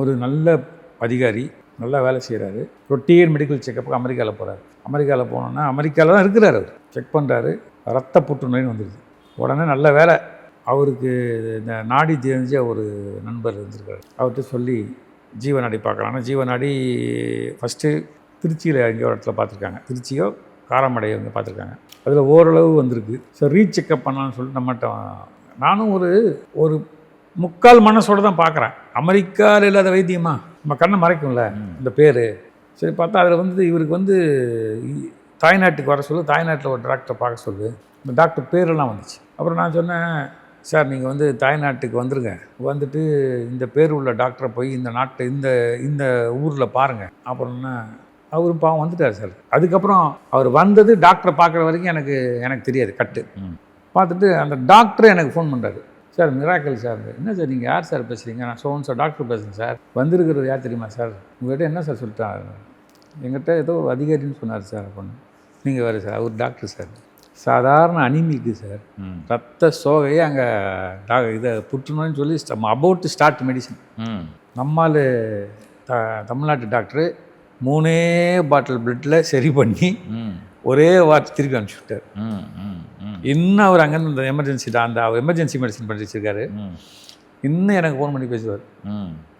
ஒரு நல்ல அதிகாரி நல்லா வேலை செய்கிறாரு ரொட்டீன் மெடிக்கல் செக்கப்புக்கு அமெரிக்காவில் போகிறாரு அமெரிக்காவில் போனோன்னா அமெரிக்காவில் தான் இருக்கிறார் அவர். செக் பண்ணுறாரு ரத்த புற்றுநோய்னு வந்துடுது உடனே நல்ல வேலை. அவருக்கு இந்த நாடி தெரிஞ்ச ஒரு நண்பர் இருந்திருக்காரு. அவர்கிட்ட சொல்லி ஜீவநாடி பார்க்கலாம்னா. ஜீவநாடி ஃபஸ்ட்டு திருச்சியில் எங்கேயோ ஒரு இடத்துல பார்த்துருக்காங்க. திருச்சியோ காரமடையோ இங்கே பார்த்துருக்காங்க. அதில் ஓரளவு வந்திருக்கு. ஸோ ரீச் செக்கப் பண்ணலான்னு சொல்லிட்டு நம்மகிட்ட நானும் ஒரு ஒரு முக்கால் மனசோட தான் பார்க்குறேன். அமெரிக்காவில் இல்லாத வைத்தியமா? நம்ம கண்ணை மறைக்கும்ல இந்த பேர். சரி பார்த்தா அதில் வந்து இவருக்கு வந்து தாய்நாட்டுக்கு வர சொல்லு தாய்நாட்டில் ஒரு டாக்டரை பார்க்க சொல்லு. இந்த டாக்டர் பேரெல்லாம் வந்துச்சு. அப்புறம் நான் சொன்னேன் சார் நீங்கள் வந்து தாய்நாட்டுக்கு வந்துருங்க. வந்துட்டு இந்த பேர் உள்ள டாக்டரை போய் இந்த நாட்டை இந்த இந்த ஊரில் பாருங்கள் அப்புறம்னா அவரும் பாவம் வந்துட்டார் சார். அதுக்கப்புறம் அவர் வந்தது டாக்டரை பார்க்குற வரைக்கும் எனக்கு எனக்கு தெரியாது கட்டு. பார்த்துட்டு அந்த டாக்டர் எனக்கு ஃபோன் பண்ணுறாரு சார் மிராக்கல் சார். என்ன சார் நீங்கள் யார் சார் பேசுகிறீங்க நான் சோன் சார் டாக்டர் பேசுகிறேன் சார். வந்திருக்கிறது யார் தெரியுமா சார்? உங்கள்கிட்ட என்ன சார் சொல்லிட்டாங்க எங்கிட்ட ஏதோ அதிகாரின்னு சொன்னார் சார் அப்படின்னு நீங்கள் வேறு சார் அவர் டாக்டர் சார். சாதாரண அனிமிக்கு சார் ம். ரத்த சோகையே அங்கே டா இதை புற்றுநோய்னு சொல்லி அபவுட் ஸ்டார்ட் மெடிசன் ம். நம்மால் த தமிழ்நாட்டு டாக்டரு மூணே பாட்டில் பிளட்டில் சரி பண்ணி ஒரே வார்த்தை திருப்பி அனுப்பிச்சி விட்டார். ம் ம் ம். இன்னும் அவர் அங்கேருந்து இந்த எமர்ஜென்சி அந்த எமர்ஜென்சி மெடிசன் பண்ணி வச்சிருக்காரு. இன்னும் எனக்கு ஃபோன் பண்ணி பேசுவார். ம்.